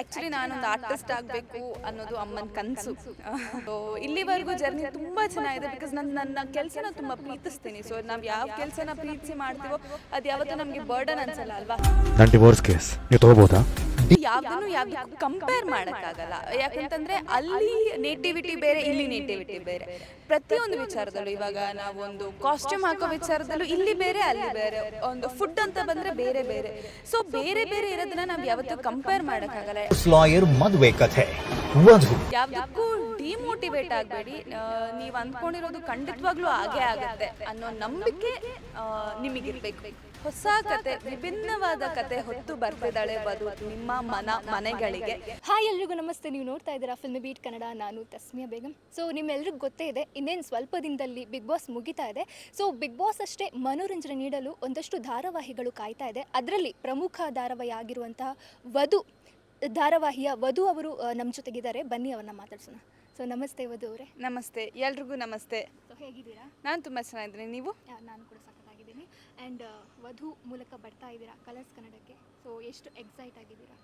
Actually ನಾನೊಂದು artist ಆಗಬೇಕು ಅನ್ನೋದು ಅಮ್ಮನ ಕನಸು. ಇಲ್ಲಿವರೆಗೂ ಜರ್ನಿ ತುಂಬ ಚೆನ್ನಾಗಿದೆ ಬಿಕಾಸ್ ನಾನು ನನ್ನ ಕೆಲಸನ ತುಂಬ ಪ್ರೀತಿಸ್ತೀನಿ. ಸೊ ನಾವು ಯಾವ ಕೆಲಸನ ಪ್ರೀತಿಸಿ ಮಾಡ್ತೀವೋ ಅದು ಯಾವತ್ತೂ ನಮಗೆ ಬರ್ಡನ್ ಅನ್ಸಲ್ಲ ಅಲ್ವಾ? ನನ್ನ ಡಿವೋರ್ಸ್ ಕೇಸ್ ನೀವು ತಗೋಬೋದಾ? ಯಾವ್ದನ್ನು ಯಾವ್ದು ಕಂಪೇರ್ ಮಾಡೋಕ್ಕಾಗಲ್ಲ. ಯಾಕಂತಂದ್ರೆ ಅಲ್ಲಿ ನೇಟಿವಿಟಿ ಬೇರೆ, ಇಲ್ಲಿ ನೇಟಿವಿಟಿ ಬೇರೆ. ಪ್ರತಿಯೊಂದು ವಿಚಾರದಲ್ಲೂ ಇವಾಗ ನಾವು ಒಂದು ಕಾಸ್ಟ್ಯೂಮ್ ಹಾಕೋ ವಿಚಾರದಲ್ಲೂ ಇಲ್ಲಿ ಬೇರೆ, ಅಲ್ಲಿ ಬೇರೆ. ಒಂದು ಫುಡ್ ಅಂತ ಬಂದ್ರೆ ಬೇರೆ ಬೇರೆ. ಸೊ ಬೇರೆ ಬೇರೆ ಇರೋದನ್ನ ನಾವು ಯಾವತ್ತೂ ಕಂಪೇರ್ ಮಾಡೋಕ್ಕಾಗಲ್ಲ. ಲಾಯರ್ ಮದುವೆ ವಧು ಯಾವ್ದಕ್ಕೂ ಡಿಮೋಟಿವೇಟ್ ಆಗಬೇಡಿ. ನೀವು ಅಂದ್ಕೊಂಡಿರೋದು ಖಂಡಿತವಾಗ್ಲೂ ಹಾಗೆ ಆಗುತ್ತೆ ಅನ್ನೋ ನಂಬಿಕೆ ನಿಮಗಿರ್ಬೇಕು. ಹೊಸ ಕತೆ ವಿಭಿನ್ನವಾದ ಕತೆ ಹೊತ್ತು ಬರ್ತಿದ್ದಾಳೆ ವಧು ನಿಮ್ಮ ಮನ ಮನೆಗಳಿಗೆ. ಹಾಯ್ ಎಲ್ರಿಗೂ ನಮಸ್ತೆ. ನೀವು ನೋಡ್ತಾ ಇದ್ದೀರಾ ಫಿಲ್ಮ್ ಬೀಟ್ ಕನ್ನಡ ನಾನು ತಸ್ಮಿಯಾ ಬೇಗಂ. ಸೊ ನಿಮ್ಮೆಲ್ರಿಗೂ ಗೊತ್ತೇ ಇದೆ ಇನ್ನೇನು ಸ್ವಲ್ಪ ದಿನದಲ್ಲಿ ಬಿಗ್ ಬಾಸ್ ಮುಗಿತಾ ಇದೆ. ಸೊ ಬಿಗ್ ಬಾಸ್ ಅಷ್ಟೇ ಮನೋರಂಜನೆ ನೀಡಲು ಒಂದಷ್ಟು ಧಾರಾವಾಹಿಗಳು ಕಾಯ್ತಾ ಇದೆ. ಅದರಲ್ಲಿ ಪ್ರಮುಖ ಧಾರಾವಾಹಿ ಆಗಿರುವಂತಹ ವಧು ಧಾರಾವಾಹಿಯ ವಧು ಅವರು ನಮ್ಮ ಜೊತೆಗಿದ್ದಾರೆ. ಬನ್ನಿ ಅವನ್ನ ಮಾತಾಡ್ಸೋಣ. ಸೊ ನಮಸ್ತೆ ವಧು ಅವರೇ. ನಮಸ್ತೆ. ಎಲ್ರಿಗೂ ನಮಸ್ತೆ. ಸೊ ಹೇಗಿದ್ದೀರಾ? ನಾನು ತುಂಬ ಚೆನ್ನಾಗಿದ್ದೀನಿ. ನೀವು? ನಾನು ಕೂಡ ಸಖತ್ತಾಗಿದ್ದೀನಿ. ಆ್ಯಂಡ್ ವಧು ಮೂಲಕ ಬರ್ತಾ ಇದ್ದೀರಾ ಕಲರ್ಸ್ ಕನ್ನಡಕ್ಕೆ? ಸೊ ಎಷ್ಟು ಎಕ್ಸೈಟ್ ಆಗಿದ್ದೀರಾ?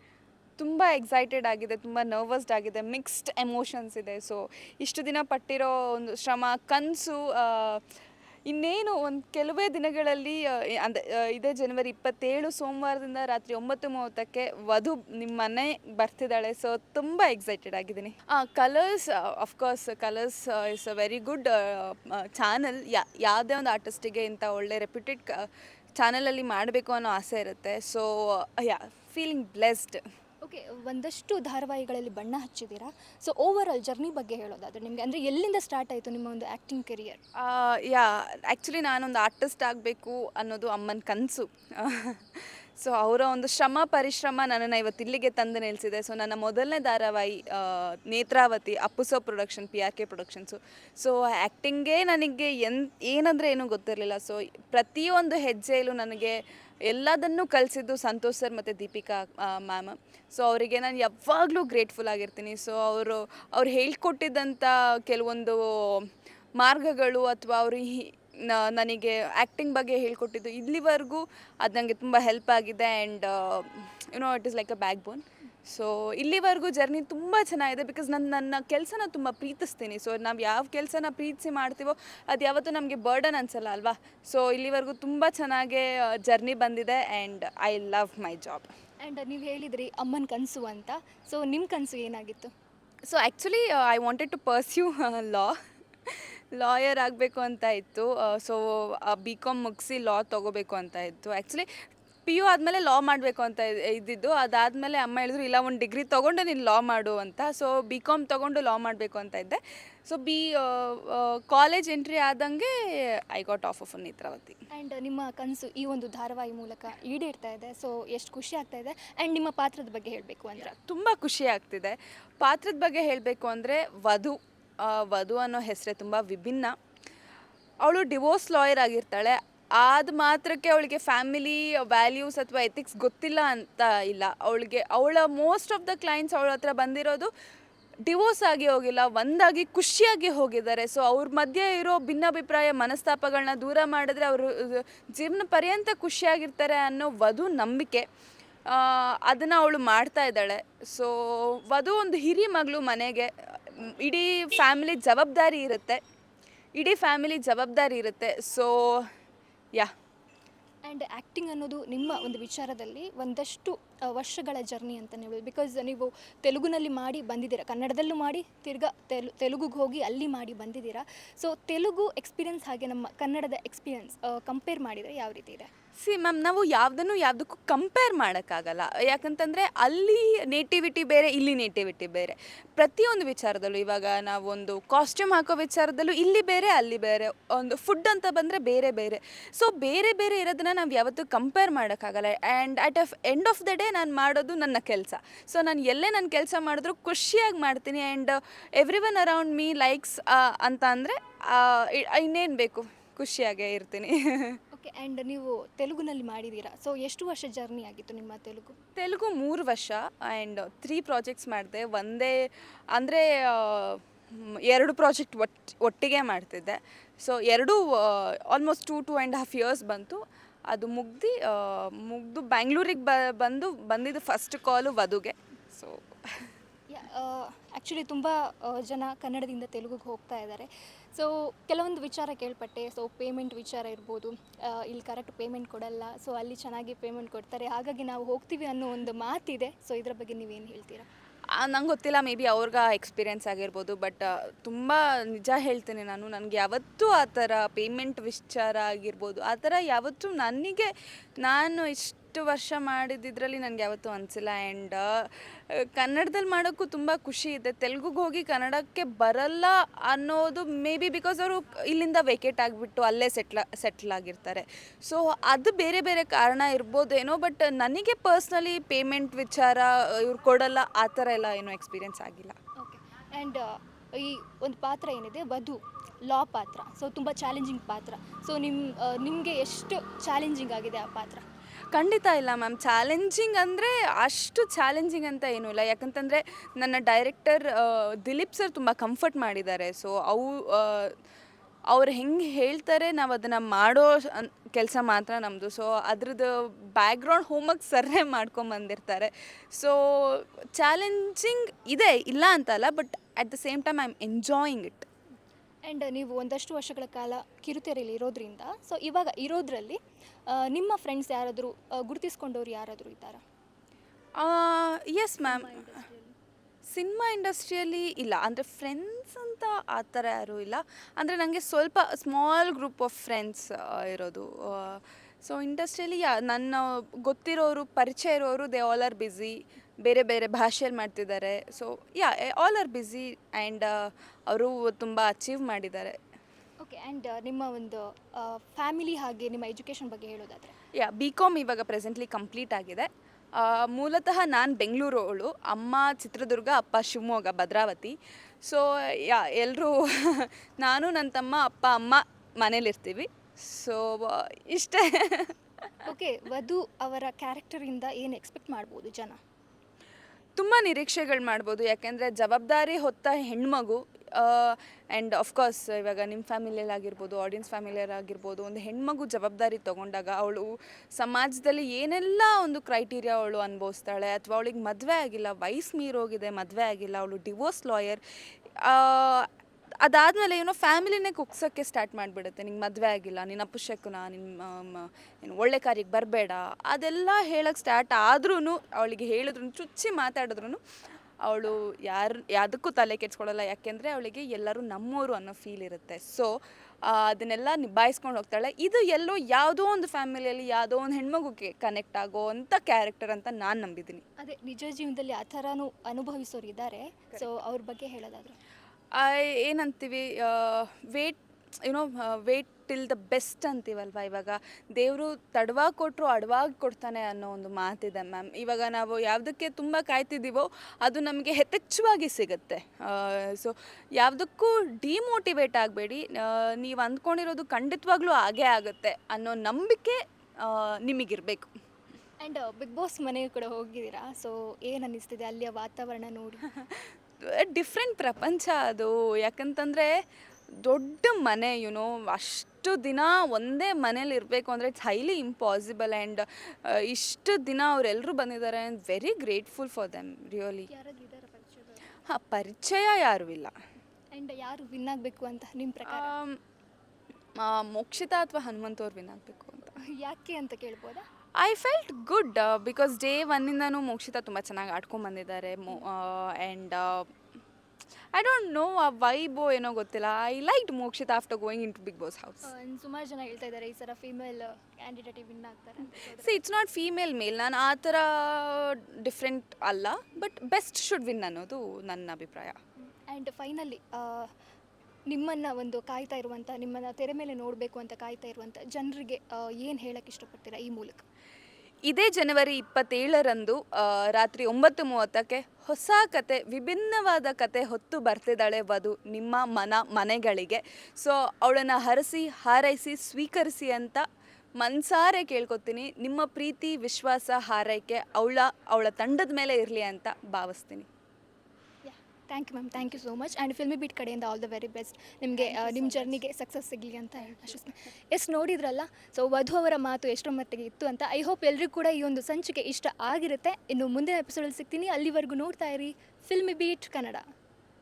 ತುಂಬ ಎಕ್ಸೈಟೆಡ್ ಆಗಿದೆ. ತುಂಬ ನರ್ವಸ್ಡ್ ಆಗಿದೆ. ಮಿಕ್ಸ್ಡ್ ಎಮೋಷನ್ಸ್ ಇದೆ. ಸೊ ಇಷ್ಟು ದಿನ ಪಟ್ಟಿರೋ ಒಂದು ಶ್ರಮ ಕನಸು ಇನ್ನೇನು ಒಂದು ಕೆಲವೇ ದಿನಗಳಲ್ಲಿ ಅಂದ ಇದೇ ಜನವರಿ ಇಪ್ಪತ್ತೇಳು ಸೋಮವಾರದಿಂದ ರಾತ್ರಿ ಒಂಬತ್ತು ಮೂವತ್ತಕ್ಕೆ ವಧು ನಿಮ್ಮ ಮನೆ ಬರ್ತಿದ್ದಾಳೆ. ಸೊ ತುಂಬ ಎಕ್ಸೈಟೆಡ್ ಆಗಿದ್ದೀನಿ. Colors of course Colors is a very good channel ಯಾವುದೇ ಒಂದು ಆರ್ಟಿಸ್ಟಿಗೆ ಇಂಥ ಒಳ್ಳೆ ರೆಪ್ಯೂಟೆಡ್ ಚಾನಲಲ್ಲಿ ಮಾಡಬೇಕು ಅನ್ನೋ ಆಸೆ ಇರುತ್ತೆ. So yeah feeling blessed okay, ಒಂದಷ್ಟು ಧಾರಾವಾಹಿಗಳಲ್ಲಿ ಬಣ್ಣ ಹಚ್ಚಿದ್ದೀರಾ? ಸೊ ಓವರ್ ಆಲ್ ಜರ್ನಿ ಬಗ್ಗೆ ಹೇಳೋದಾದ್ರೆ ನಿಮಗೆ, ಅಂದರೆ ಎಲ್ಲಿಂದ ಸ್ಟಾರ್ಟ್ ಆಯಿತು ನಿಮ್ಮ ಒಂದು ಆ್ಯಕ್ಟಿಂಗ್ ಕೆರಿಯರ್ ಯಾ ಆ್ಯಕ್ಚುಲಿ ನಾನೊಂದು ಆರ್ಟಿಸ್ಟ್ ಆಗಬೇಕು ಅನ್ನೋದು ಅಮ್ಮನ ಕನಸು. ಸೊ ಅವರ ಒಂದು ಶ್ರಮ ಪರಿಶ್ರಮ ನನ್ನನ್ನು ಇವತ್ತು ಇಲ್ಲಿಗೆ ತಂದು ನಿಲ್ಲಿಸಿದೆ. ಸೊ ನನ್ನ ಮೊದಲನೇ ಧಾರಾವಾಹಿ Netravati ಅಪ್ಪುಸೋ production P R K productions so ಆ್ಯಕ್ಟಿಂಗೇ ನನಗೆ ಎನ್, ಏನಂದರೆ ಏನೂ ಗೊತ್ತಿರಲಿಲ್ಲ. ಸೊ ಪ್ರತಿಯೊಂದು ಹೆಜ್ಜೆಯಲ್ಲೂ ನನಗೆ ಎಲ್ಲದನ್ನೂ ಕಲಿಸಿದ್ದು ಸಂತೋಷ್ ಸರ್ ಮತ್ತು ದೀಪಿಕಾ ಮ್ಯಾಮ್ ಸೊ ಅವರಿಗೆ ನಾನು ಯಾವಾಗಲೂ ಗ್ರೇಟ್ಫುಲ್ ಆಗಿರ್ತೀನಿ. ಸೊ ಅವರು, ಅವ್ರು ಹೇಳಿಕೊಟ್ಟಿದ್ದಂಥ ಕೆಲವೊಂದು ಮಾರ್ಗಗಳು ಅಥವಾ ಅವರು ನನಗೆ ಆ್ಯಕ್ಟಿಂಗ್ ಬಗ್ಗೆ ಹೇಳ್ಕೊಟ್ಟಿದ್ದು ಇಲ್ಲಿವರೆಗೂ ಅದು ನನಗೆ ತುಂಬ ಹೆಲ್ಪ್ ಆಗಿದೆ and you know it is like a backbone so ಇಲ್ಲಿವರೆಗೂ ಜರ್ನಿ ತುಂಬ ಚೆನ್ನಾಗಿದೆ ಬಿಕಾಸ್ ನಾನು ನನ್ನ ಕೆಲಸನ ತುಂಬ ಪ್ರೀತಿಸ್ತೀನಿ. ಸೊ ನಾವು ಯಾವ ಕೆಲಸನ ಪ್ರೀತಿಸಿ ಮಾಡ್ತೀವೋ ಅದು ಯಾವತ್ತೂ ನಮಗೆ ಬರ್ಡನ್ ಅನ್ಸಲ್ಲ ಅಲ್ವಾ? ಸೊ ಇಲ್ಲಿವರೆಗೂ ತುಂಬ ಚೆನ್ನಾಗೇ ಜರ್ನಿ ಬಂದಿದೆ and I love my job and ನೀವು ಹೇಳಿದ್ರಿ ಅಮ್ಮನ ಕನಸು ಅಂತ. ಸೊ ನಿಮ್ಮ ಕನಸು ಏನಾಗಿತ್ತು? So actually I wanted to pursue law lawyer ಆಗಬೇಕು ಅಂತ ಇತ್ತು. ಸೊ ಬಿ ಕಾಮ್ ಮುಗಿಸಿ ಲಾ ತೊಗೋಬೇಕು ಅಂತ ಇತ್ತು. ಆ್ಯಕ್ಚುಲಿ ಪಿ ಯು ಆದಮೇಲೆ ಲಾ ಮಾಡಬೇಕು ಅಂತ ಇದ್ದಿದ್ದು. ಅದಾದಮೇಲೆ ಅಮ್ಮ ಹೇಳಿದ್ರು ಇಲ್ಲ ಒಂದು ಡಿಗ್ರಿ ತೊಗೊಂಡು ನೀನು ಲಾ ಮಾಡು ಅಂತ. ಸೊ ಬಿ ಕಾಮ್ ತೊಗೊಂಡು ಲಾ ಮಾಡಬೇಕು ಅಂತ ಇದ್ದೆ. ಸೊ ಬಿ ಕಾಲೇಜ್ ಎಂಟ್ರಿ ಆದಂಗೆ I got off off Netravathi and ನಿಮ್ಮ ಕನಸು ಈ ಒಂದು ಧಾರಾವಾಹಿ ಮೂಲಕ ಈಡೇರ್ತಾ ಇದೆ. ಸೊ ಎಷ್ಟು ಖುಷಿ ಆಗ್ತಾ ಇದೆ. ಆ್ಯಂಡ್ ನಿಮ್ಮ ಪಾತ್ರದ ಬಗ್ಗೆ ಹೇಳಬೇಕು ಅಂದರೆ. ತುಂಬ ಖುಷಿ ಆಗ್ತಿದೆ. ಪಾತ್ರದ ಬಗ್ಗೆ ಹೇಳಬೇಕು ಅಂದರೆ ವಧು. ವಧು ಅನ್ನೋ ಹೆಸರೇ ತುಂಬ ವಿಭಿನ್ನ. ಅವಳು ಡಿವೋರ್ಸ್ ಲಾಯರ್ ಆಗಿರ್ತಾಳೆ. ಆದ ಮಾತ್ರಕ್ಕೆ ಅವಳಿಗೆ ಫ್ಯಾಮಿಲಿ ವ್ಯಾಲ್ಯೂಸ್ ಅಥವಾ ಎಥಿಕ್ಸ್ ಗೊತ್ತಿಲ್ಲ ಅಂತ ಇಲ್ಲ. ಅವಳಿಗೆ, ಅವಳ ಮೋಸ್ಟ್ ಆಫ್ ದ ಕ್ಲೈಂಟ್ಸ್ ಅವಳ ಹತ್ರ ಬಂದಿರೋದು ಡಿವೋರ್ಸ್ ಆಗಿ ಹೋಗಿಲ್ಲ, ಒಂದಾಗಿ ಖುಷಿಯಾಗಿ ಹೋಗಿದ್ದಾರೆ. ಸೊ ಅವ್ರ ಮಧ್ಯೆ ಇರೋ ಭಿನ್ನಾಭಿಪ್ರಾಯ ಮನಸ್ತಾಪಗಳನ್ನ ದೂರ ಮಾಡಿದ್ರೆ ಅವರು ಜೀವನ ಪರ್ಯಂತ ಖುಷಿಯಾಗಿರ್ತಾರೆ ಅನ್ನೋ ವಧು ನಂಬಿಕೆ ಅದನ್ನು ಅವಳು ಮಾಡ್ತಾ ಇದ್ದಾಳೆ. ಸೊ ವಧು ಒಂದು ಹಿರಿ ಮಗಳು ಮನೆಗೆ ಇಡೀ ಫ್ಯಾಮಿಲಿ ಜವಾಬ್ದಾರಿ ಇರುತ್ತೆ. ಇಡೀ ಫ್ಯಾಮಿಲಿ ಜವಾಬ್ದಾರಿ ಇರುತ್ತೆ. ಸೊ ಯಾ ಆ್ಯಂಡ್ ಆ್ಯಕ್ಟಿಂಗ್ ಅನ್ನೋದು ನಿಮ್ಮ ಒಂದು ವಿಚಾರದಲ್ಲಿ ಒಂದಷ್ಟು ವರ್ಷಗಳ ಜರ್ನಿ ಅಂತ ಹೇಳ್ಬೋದು. ಬಿಕಾಸ್ ನೀವು ತೆಲುಗುನಲ್ಲಿ ಮಾಡಿ ಬಂದಿದ್ದೀರಾ? ಕನ್ನಡದಲ್ಲೂ ಮಾಡಿ, ತಿರ್ಗಾ ತೆಲು, ತೆಲುಗುಗೆ ಹೋಗಿ ಅಲ್ಲಿ ಮಾಡಿ ಬಂದಿದ್ದೀರಾ? ಸೊ ತೆಲುಗು ಎಕ್ಸ್ಪೀರಿಯನ್ಸ್ ಹಾಗೆ ನಮ್ಮ ಕನ್ನಡದ ಎಕ್ಸ್ಪೀರಿಯನ್ಸ್ ಕಂಪೇರ್ ಮಾಡಿದರೆ ಯಾವ ರೀತಿ ಇದೆ? ಸಿ ಮ್ಯಾಮ್, ನಾವು ಯಾವುದನ್ನು ಯಾವುದಕ್ಕೂ ಕಂಪೇರ್ ಮಾಡೋಕ್ಕಾಗಲ್ಲ. ಯಾಕಂತಂದರೆ ಅಲ್ಲಿ ನೇಟಿವಿಟಿ ಬೇರೆ, ಇಲ್ಲಿ ನೇಟಿವಿಟಿ ಬೇರೆ. ಪ್ರತಿಯೊಂದು ವಿಚಾರದಲ್ಲೂ ಇವಾಗ ನಾವು ಒಂದು ಕಾಸ್ಟ್ಯೂಮ್ ಹಾಕೋ ವಿಚಾರದಲ್ಲೂ ಇಲ್ಲಿ ಬೇರೆ, ಅಲ್ಲಿ ಬೇರೆ. ಒಂದು ಫುಡ್ ಅಂತ ಬಂದರೆ ಬೇರೆ ಬೇರೆ. ಸೊ ಬೇರೆ ಬೇರೆ ಇರೋದನ್ನ ನಾವು ಯಾವತ್ತೂ ಕಂಪೇರ್ ಮಾಡೋಕ್ಕಾಗಲ್ಲ. And at of end of the day ನಾನು ಮಾಡೋದು ನನ್ನ ಕೆಲಸ. ಸೊ ನಾನು ಎಲ್ಲೇ ನನ್ನ ಕೆಲಸ ಮಾಡಿದ್ರು ಖುಷಿಯಾಗಿ ಮಾಡ್ತೀನಿ. And every one around me likes ಅಂತ ಅಂದರೆ ಇನ್ನೇನು ಬೇಕು? ಖುಷಿಯಾಗೇ ಇರ್ತೀನಿ. ಓಕೆ ಆ್ಯಂಡ್ ನೀವು ತೆಲುಗುನಲ್ಲಿ ಮಾಡಿದ್ದೀರಾ? ಸೊ ಎಷ್ಟು ವರ್ಷ ಜರ್ನಿ ಆಗಿತ್ತು ನಿಮ್ಮ ತೆಲುಗು? ತೆಲುಗು ಮೂರು ವರ್ಷ ಆ್ಯಂಡ್ ತ್ರೀ ಪ್ರಾಜೆಕ್ಟ್ಸ್ ಮಾಡಿದೆ. ಒಂದೇ, ಅಂದರೆ ಎರಡು ಪ್ರಾಜೆಕ್ಟ್ ಒಟ್, ಒಟ್ಟಿಗೆ ಮಾಡ್ತಿದ್ದೆ. ಸೊ ಎರಡೂ almost two two and half years ಬಂತು. ಅದು ಮುಗ್ದು ಮುಗ್ದು ಬ್ಯಾಂಗ್ಳೂರಿಗೆ ಬಂದು, ಬಂದಿದ್ದು ಫಸ್ಟ್ ಕಾಲು ವಧುಗೆ. ಸೊ ಆ್ಯಕ್ಚುಲಿ ತುಂಬ ಜನ ಕನ್ನಡದಿಂದ ತೆಲುಗುಗೆ ಹೋಗ್ತಾ ಇದ್ದಾರೆ. ಸೊ ಕೆಲವೊಂದು ವಿಚಾರ ಕೇಳ್ಪಟ್ಟೆ. ಸೊ ಪೇಮೆಂಟ್ ವಿಚಾರ ಇರ್ಬೋದು. ಇಲ್ಲಿ ಕರೆಕ್ಟ್ ಪೇಮೆಂಟ್ ಕೊಡಲ್ಲ. ಸೊ ಅಲ್ಲಿ ಚೆನ್ನಾಗಿ ಪೇಮೆಂಟ್ ಕೊಡ್ತಾರೆ. ಹಾಗಾಗಿ ನಾವು ಹೋಗ್ತೀವಿ ಅನ್ನೋ ಒಂದು ಮಾತಿದೆ. ಸೊ ಇದರ ಬಗ್ಗೆ ನೀವೇನು ಹೇಳ್ತೀರಾ? ನಂಗೆ ಗೊತ್ತಿಲ್ಲ. ಮೇ ಬಿ ಅವ್ರಿಗೆ ಎಕ್ಸ್ಪೀರಿಯೆನ್ಸ್ ಆಗಿರ್ಬೋದು. ಬಟ್ ತುಂಬ ನಿಜ ಹೇಳ್ತೇನೆ ನಾನು. ನನಗೆ ಯಾವತ್ತೂ ಆ ಥರ ಪೇಮೆಂಟ್ ವಿಚಾರ ಆಗಿರ್ಬೋದು. ಆ ಥರ ಯಾವತ್ತೂ ನನಗೆ ನಾನು ಇಷ್ಟು ವರ್ಷ ಮಾಡಿದ್ದಿದ್ರಲ್ಲಿ ನನಗೆ ಯಾವತ್ತೂ ಅನಿಸಿಲ್ಲ ಆ್ಯಂಡ್ ಕನ್ನಡದಲ್ಲಿ ಮಾಡೋಕ್ಕೂ ತುಂಬ ಖುಷಿ ಇದೆ. ತೆಲುಗುಗೆ ಹೋಗಿ ಕನ್ನಡಕ್ಕೆ ಬರಲ್ಲ ಅನ್ನೋದು ಮೇ ಬಿ ಬಿಕಾಸ್ ಅವರು ಇಲ್ಲಿಂದ ವೇಕೇಟ್ ಆಗಿಬಿಟ್ಟು ಅಲ್ಲೇ ಸೆಟ್ಲ ಸೆಟ್ಲ್ ಆಗಿರ್ತಾರೆ. ಸೊ ಅದು ಬೇರೆ ಬೇರೆ ಕಾರಣ ಇರ್ಬೋದೇನೋ ಬಟ್ ನನಗೆ ಪರ್ಸ್ನಲಿ ಪೇಮೆಂಟ್ ವಿಚಾರ, ಇವ್ರು ಕೊಡಲ್ಲ, ಆ ಥರ ಎಲ್ಲ ಏನೂ ಎಕ್ಸ್ಪೀರಿಯೆನ್ಸ್ ಆಗಿಲ್ಲ. ಓಕೆ ಆ್ಯಂಡ್ ಈ ಒಂದು ಪಾತ್ರ ಏನಿದೆ? ವಧು ಲಾ ಪಾತ್ರ. ಸೊ ತುಂಬ ಚಾಲೆಂಜಿಂಗ್ ಪಾತ್ರ. ಸೊ ನಿಮ್ಮ ನಿಮಗೆ ಎಷ್ಟು ಚಾಲೆಂಜಿಂಗ್ ಆಗಿದೆ ಆ ಪಾತ್ರ? ಖಂಡಿತ ಇಲ್ಲ ಮ್ಯಾಮ್. ಚಾಲೆಂಜಿಂಗ್ ಅಂದರೆ ಅಷ್ಟು ಚಾಲೆಂಜಿಂಗ್ ಅಂತ ಏನೂ ಇಲ್ಲ. ಯಾಕಂತಂದರೆ ನನ್ನ ಡೈರೆಕ್ಟರ್ ದಿಲೀಪ್ ಸರ್ ತುಂಬ ಕಂಫರ್ಟ್ ಮಾಡಿದ್ದಾರೆ. ಸೊ ಅವು ಅವ್ರು ಹೆಂಗೆ ಹೇಳ್ತಾರೆ ನಾವು ಅದನ್ನು ಮಾಡೋ ಕೆಲಸ ಮಾತ್ರ ನಮ್ಮದು ಸೊ ಅದ್ರದ್ದು ಬ್ಯಾಕ್ಗ್ರೌಂಡ್ ಹೋಮ್ವರ್ಕ್ ಸರ್ರೇ ಮಾಡ್ಕೊಂಬಂದಿರ್ತಾರೆ ಸೊ ಚಾಲೆಂಜಿಂಗ್ ಇದೆ, ಇಲ್ಲ ಅಂತಲ್ಲ but at the same time I am enjoying it and ನೀವು ಒಂದಷ್ಟು ವರ್ಷಗಳ ಕಾಲ ಕಿರುತೆರೆಯಲ್ಲಿ ಇರೋದ್ರಿಂದ ಸೊ ಇವಾಗ ಇರೋದ್ರಲ್ಲಿ ನಿಮ್ಮ ಫ್ರೆಂಡ್ಸ್ ಯಾರಾದರೂ ಗುರುತಿಸ್ಕೊಂಡವ್ರು ಯಾರಾದರೂ ಇದ್ದಾರಾ? ಎಸ್ ಮ್ಯಾಮ್ ಸಿನಿಮಾ ಇಂಡಸ್ಟ್ರಿಯಲ್ಲಿ ಇಲ್ಲ. ಅಂದರೆ ಫ್ರೆಂಡ್ಸ್ ಅಂತ ಆ ಥರ ಯಾರೂ ಇಲ್ಲ. ಅಂದರೆ ನನಗೆ ಸ್ವಲ್ಪ ಸ್ಮಾಲ್ ಗ್ರೂಪ್ ಆಫ್ ಫ್ರೆಂಡ್ಸ್ ಇರೋದು. ಸೊ ಇಂಡಸ್ಟ್ರಿಯಲ್ಲಿ ನನ್ನ ಗೊತ್ತಿರೋರು, ಪರಿಚಯ ಇರೋರು ದೇ ಆಲ್ ಆರ್ ಬ್ಯುಸಿ ಬೇರೆ ಬೇರೆ ಭಾಷೆಯಲ್ಲಿ ಮಾಡ್ತಿದ್ದಾರೆ. So ya all are busy and ಅವರು ತುಂಬ ಅಚೀವ್ ಮಾಡಿದ್ದಾರೆ. ಓಕೆ ಆ್ಯಂಡ್ ನಿಮ್ಮ ಒಂದು ಫ್ಯಾಮಿಲಿ ಹಾಗೆ ನಿಮ್ಮ ಎಜುಕೇಷನ್ ಬಗ್ಗೆ ಹೇಳೋದಾದರೆ? ಯಾ ಬಿ ಕಾಮ್ ಇವಾಗ ಪ್ರೆಸೆಂಟ್ಲಿ ಕಂಪ್ಲೀಟ್ ಆಗಿದೆ. ಮೂಲತಃ ನಾನು ಬೆಂಗಳೂರು ಅವಳು ಅಮ್ಮ ಚಿತ್ರದುರ್ಗ ಅಪ್ಪ ಶಿವಮೊಗ್ಗ ಭದ್ರಾವತಿ. ಸೊ ಯಾ ಎಲ್ಲರೂ ನಾನು ನನ್ನ ತಮ್ಮ ಅಪ್ಪ ಅಮ್ಮ ಮನೇಲಿರ್ತೀವಿ. ಸೊ ಇಷ್ಟೇ. ಓಕೆ ವಧು ಅವರ ಕ್ಯಾರೆಕ್ಟರಿಂದ ಏನು ಎಕ್ಸ್ಪೆಕ್ಟ್ ಮಾಡ್ಬೋದು ಜನ? ತುಂಬ ನಿರೀಕ್ಷೆಗಳು ಮಾಡ್ಬೋದು. ಯಾಕೆಂದರೆ ಜವಾಬ್ದಾರಿ ಹೊತ್ತ ಹೆಣ್ಮಗು ಆ್ಯಂಡ್ ಅಫ್ಕೋರ್ಸ್ ಇವಾಗ ನಿಮ್ಮ ಫ್ಯಾಮಿಲಿಯಲ್ಲಿ ಆಗಿರ್ಬೋದು ಆಡಿಯನ್ಸ್ ಫ್ಯಾಮಿಲಿಯಲ್ಲಿ ಆಗಿರ್ಬೋದು ಒಂದು ಹೆಣ್ಮಗು ಜವಾಬ್ದಾರಿ ತೊಗೊಂಡಾಗ ಅವಳು ಸಮಾಜದಲ್ಲಿ ಏನೆಲ್ಲ ಒಂದು ಕ್ರೈಟೀರಿಯಾ ಅವಳು ಅನುಭವಿಸ್ತಾಳೆ ಅಥವಾ ಅವಳಿಗೆ ಮದುವೆ ಆಗಿಲ್ಲ, ವಯಸ್ಸು ಮೀರೋಗಿದೆ, ಮದುವೆ ಆಗಿಲ್ಲ, ಅವಳು ಡಿವೋರ್ಸ್ ಲಾಯರ್ ಅದಾದಮೇಲೆ ಏನೋ ಫ್ಯಾಮಿಲಿನೇ ಕುಗ್ಸೋಕ್ಕೆ ಸ್ಟಾರ್ಟ್ ಮಾಡಿಬಿಡುತ್ತೆ. ನಿಂಗೆ ಮದುವೆ ಆಗಿಲ್ಲ ನಿನ್ನ ಅಪುಷಕ್ಕನ ನಿಮ್ಮ ಏನು ಒಳ್ಳೆ ಕಾರ್ಯಕ್ಕೆ ಬರಬೇಡ. ಅದೆಲ್ಲ ಹೇಳೋಕ್ಕೆ ಸ್ಟಾರ್ಟ್ ಆದ್ರೂ ಅವಳಿಗೆ ಹೇಳಿದ್ರು ಚುಚ್ಚಿ ಮಾತಾಡಿದ್ರು ಅವಳು ಯಾರು ಯಾವುದಕ್ಕೂ ತಲೆ ಕೆಡ್ಸ್ಕೊಳ್ಳಲ್ಲ. ಯಾಕೆಂದರೆ ಅವಳಿಗೆ ಎಲ್ಲರೂ ನಮ್ಮೋರು ಅನ್ನೋ ಫೀಲ್ ಇರುತ್ತೆ. ಸೊ ಅದನ್ನೆಲ್ಲ ನಿಭಾಯಿಸ್ಕೊಂಡು ಹೋಗ್ತಾಳೆ. ಇದು ಎಲ್ಲೋ ಯಾವುದೋ ಒಂದು ಫ್ಯಾಮಿಲಿಯಲ್ಲಿ ಯಾವುದೋ ಒಂದು ಹೆಣ್ಮಗುಗೆ ಕನೆಕ್ಟ್ ಆಗೋ ಅಂಥ ಕ್ಯಾರೆಕ್ಟರ್ ಅಂತ ನಾನು ನಂಬಿದ್ದೀನಿ. ಅದೇ ನಿಜ ಜೀವನದಲ್ಲಿ ಆ ಥರನೂ ಅನುಭವಿಸೋರು ಇದ್ದಾರೆ ಸೊ ಅವ್ರ ಬಗ್ಗೆ ಹೇಳೋದಾದರೆ? ಏನಂತೀವಿ wait you know wait till the best ಅಂತೀವಲ್ವ ಇವಾಗ? ದೇವರು ತಡವಾಗಿ ಕೊಟ್ಟರು ಅಡವಾಗಿ ಕೊಡ್ತಾನೆ ಅನ್ನೋ ಒಂದು ಮಾತಿದೆ ಮ್ಯಾಮ್ ಇವಾಗ ನಾವು ಯಾವುದಕ್ಕೆ ತುಂಬ ಕಾಯ್ತಿದ್ದೀವೋ ಅದು ನಮಗೆ ಯಥೇಚ್ಛವಾಗಿ ಸಿಗುತ್ತೆ. ಸೊ ಯಾವುದಕ್ಕೂ ಡಿಮೋಟಿವೇಟ್ ಆಗಬೇಡಿ. ನೀವು ಅಂದ್ಕೊಂಡಿರೋದು ಖಂಡಿತವಾಗ್ಲೂ ಆಗೇ ಆಗುತ್ತೆ ಅನ್ನೋ ನಂಬಿಕೆ ನಿಮಗಿರಬೇಕು. ಆ್ಯಂಡ್ ಬಿಗ್ ಬಾಸ್ ಮನೆಗೆ ಕೂಡ ಹೋಗಿದ್ದೀರಾ? ಸೊ ಏನು ಅನ್ನಿಸ್ತಿದೆ ಅಲ್ಲಿಯ ವಾತಾವರಣ ನೋಡಿ? ಡಿಫ್ರೆಂಟ್ ಪ್ರಪಂಚ ಅದು. ಯಾಕಂತಂದರೆ ದೊಡ್ಡ ಮನೆ ಯುನೋ ಅಷ್ಟು ದಿನ ಒಂದೇ ಮನೇಲಿ ಇರಬೇಕು ಅಂದರೆ ಇಟ್ಸ್ ಹೈಲಿ ಇಂಪಾಸಿಬಲ್ ಆ್ಯಂಡ್ ಇಷ್ಟು ದಿನ ಅವರೆಲ್ಲರೂ ಬಂದಿದ್ದಾರೆ and very grateful for them really ಹಾಂ ಪರಿಚಯ ಯಾರೂ ಇಲ್ಲ. ಆ್ಯಂಡ್ ಯಾರು ವಿನ್ ಆಗಬೇಕು ಅಂತ ನಿಮ್ಮ ಪ್ರಕಾರ? ಮೋಕ್ಷಿತಾ ಅಥವಾ ಹನುಮಂತವ್ರು ವಿನ್ ಆಗಬೇಕು ಅಂತ. ಯಾಕೆ ಅಂತ ಕೇಳ್ಬೋದಾ? I felt good because day ಒನ್ನಿಂದನೂ Mokshitha ತುಂಬ ಚೆನ್ನಾಗಿ ಆಡ್ಕೊಂಡು ಬಂದಿದ್ದಾರೆ ಮೋ ಆ್ಯಂಡ್ ಐ ಡೋಂಟ್ ನೋ ಆ ವೈಬೋ ಏನೋ ಗೊತ್ತಿಲ್ಲ. I like Mokshita after going in to Bigg Boss house ಸುಮಾರು ಜನ ಹೇಳ್ತಾ ಇದ್ದಾರೆ ಈ ಸರ ಫೀಮೇಲ್ ಕ್ಯಾಂಡಿಡೇಟ್ ವಿನ್ ಆಗ್ತಾರೆ so see it's not female male ನಾನು ಆ ಥರ ಡಿಫ್ರೆಂಟ್ ಅಲ್ಲ ಬಟ್ ಬೆಸ್ಟ್ ಶುಡ್ ವಿನ್ ಅನ್ನೋದು ನನ್ನ ಅಭಿಪ್ರಾಯ. ಆ್ಯಂಡ್ ಫೈನಲಿ ನಿಮ್ಮನ್ನು ಒಂದು ಕಾಯ್ತಾ ಇರುವಂಥ ನಿಮ್ಮನ್ನು ತೆರೆ ಮೇಲೆ ನೋಡಬೇಕು ಅಂತ ಕಾಯ್ತಾ ಇರುವಂಥ ಜನರಿಗೆ ಏನು ಹೇಳಕ್ಕೆ ಇಷ್ಟಪಡ್ತೀರಾ ಈ ಮೂಲಕ? ಇದೇ ಜನವರಿ ಇಪ್ಪತ್ತೇಳರಂದು ರಾತ್ರಿ ಒಂಬತ್ತು ಮೂವತ್ತಕ್ಕೆ ಹೊಸ ಕತೆ, ವಿಭಿನ್ನವಾದ ಕತೆ ಹೊತ್ತು ಬರ್ತಿದ್ದಾಳೆ ವಧು ನಿಮ್ಮ ಮನ, ಮನೆಗಳಿಗೆ. ಸೊ, ಅವಳನ್ನು ಹರಸಿ, ಹಾರೈಸಿ, ಸ್ವೀಕರಿಸಿ ಅಂತ ಮನ್ಸಾರೆ ಕೇಳ್ಕೊತೀನಿ. ನಿಮ್ಮ ಪ್ರೀತಿ, ವಿಶ್ವಾಸ, ಹಾರೈಕೆ ಅವಳ ಅವಳ ತಂಡದ ಮೇಲೆ ಇರಲಿ ಅಂತ ಭಾವಿಸ್ತೀನಿ. Thank you ma'am thank you so much and Filmibeat ಕಡೆಯಿಂದ ಆಲ್ ದ ವೆರಿ ಬೆಸ್ಟ್ ನಿಮಗೆ ನಿಮ್ಮ ಜರ್ನಿಗೆ ಸಕ್ಸಸ್ ಸಿಗಲಿ ಅಂತ ಆಶಿಸ್ತೀನಿ ಎಷ್ಟು ನೋಡಿದ್ರಲ್ಲ? ಸೊ ವಧು ಅವರ ಮಾತು ಎಷ್ಟರ ಮಟ್ಟಿಗೆ ಇತ್ತು ಅಂತ. ಐ ಹೋಪ್ ಎಲ್ಲರಿಗೂ ಕೂಡ ಈ ಒಂದು ಸಂಚಿಕೆ ಇಷ್ಟ ಆಗಿರುತ್ತೆ. ಇನ್ನು ಮುಂದಿನ ಎಪಿಸೋಡಲ್ಲಿ ಸಿಗ್ತೀನಿ. ಅಲ್ಲಿವರೆಗೂ ನೋಡ್ತಾ ಇರಿ. Filmy beet Kannada